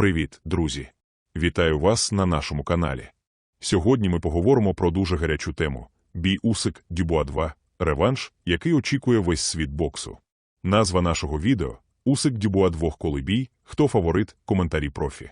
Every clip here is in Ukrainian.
Привіт, друзі! Вітаю вас на нашому каналі. Сьогодні ми поговоримо про дуже гарячу тему бій Усик Дюбуа 2, реванш, який очікує весь світ боксу. Назва нашого відео Усик Дюбуа 2 коли бій, хто фаворит, коментарі профі.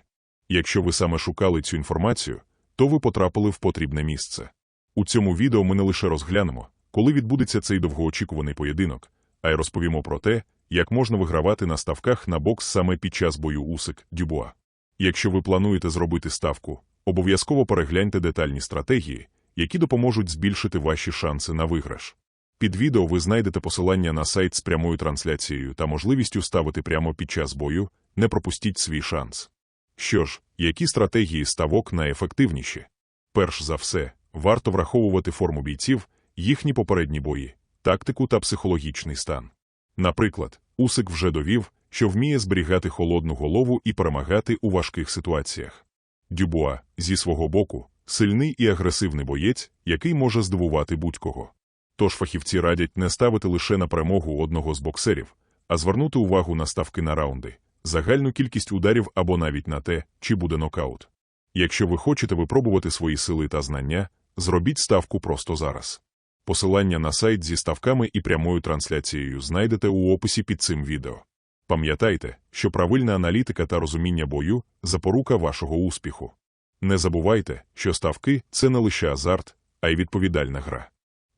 Якщо ви саме шукали цю інформацію, то ви потрапили в потрібне місце. У цьому відео ми не лише розглянемо, коли відбудеться цей довгоочікуваний поєдинок, а й розповімо про те, як можна вигравати на ставках на бокс саме під час бою Усик Дюбуа. Якщо ви плануєте зробити ставку, обов'язково перегляньте детальні стратегії, які допоможуть збільшити ваші шанси на виграш. Під відео ви знайдете посилання на сайт з прямою трансляцією та можливістю ставити прямо під час бою, не пропустіть свій шанс. Що ж, які стратегії ставок найефективніші? Перш за все, варто враховувати форму бійців, їхні попередні бої, тактику та психологічний стан. Наприклад, Усик вже довів, що вміє зберігати холодну голову і перемагати у важких ситуаціях. Дюбуа, зі свого боку, сильний і агресивний боєць, який може здивувати будь-кого. Тож фахівці радять не ставити лише на перемогу одного з боксерів, а звернути увагу на ставки на раунди, загальну кількість ударів або навіть на те, чи буде нокаут. Якщо ви хочете випробувати свої сили та знання, зробіть ставку просто зараз. Посилання на сайт зі ставками і прямою трансляцією знайдете у описі під цим відео. Пам'ятайте, що правильна аналітика та розуміння бою запорука вашого успіху. Не забувайте, що ставки це не лише азарт, а й відповідальна гра.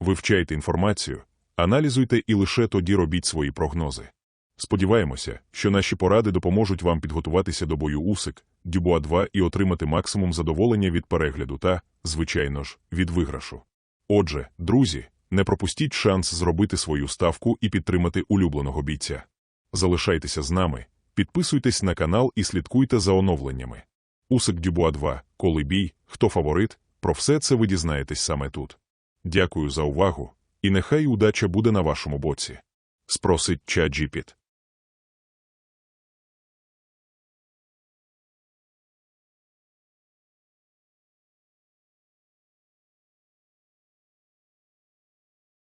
Вивчайте інформацію, аналізуйте і лише тоді робіть свої прогнози. Сподіваємося, що наші поради допоможуть вам підготуватися до бою Усик, Дюбуа 2 і отримати максимум задоволення від перегляду та, звичайно ж, від виграшу. Отже, друзі, не пропустіть шанс зробити свою ставку і підтримати улюбленого бійця. Залишайтеся з нами, підписуйтесь на канал і слідкуйте за оновленнями. Усик Дюбуа 2, коли бій, хто фаворит, про все це ви дізнаєтесь саме тут. Дякую за увагу, і нехай удача буде на вашому боці. Спросить ChatGPT.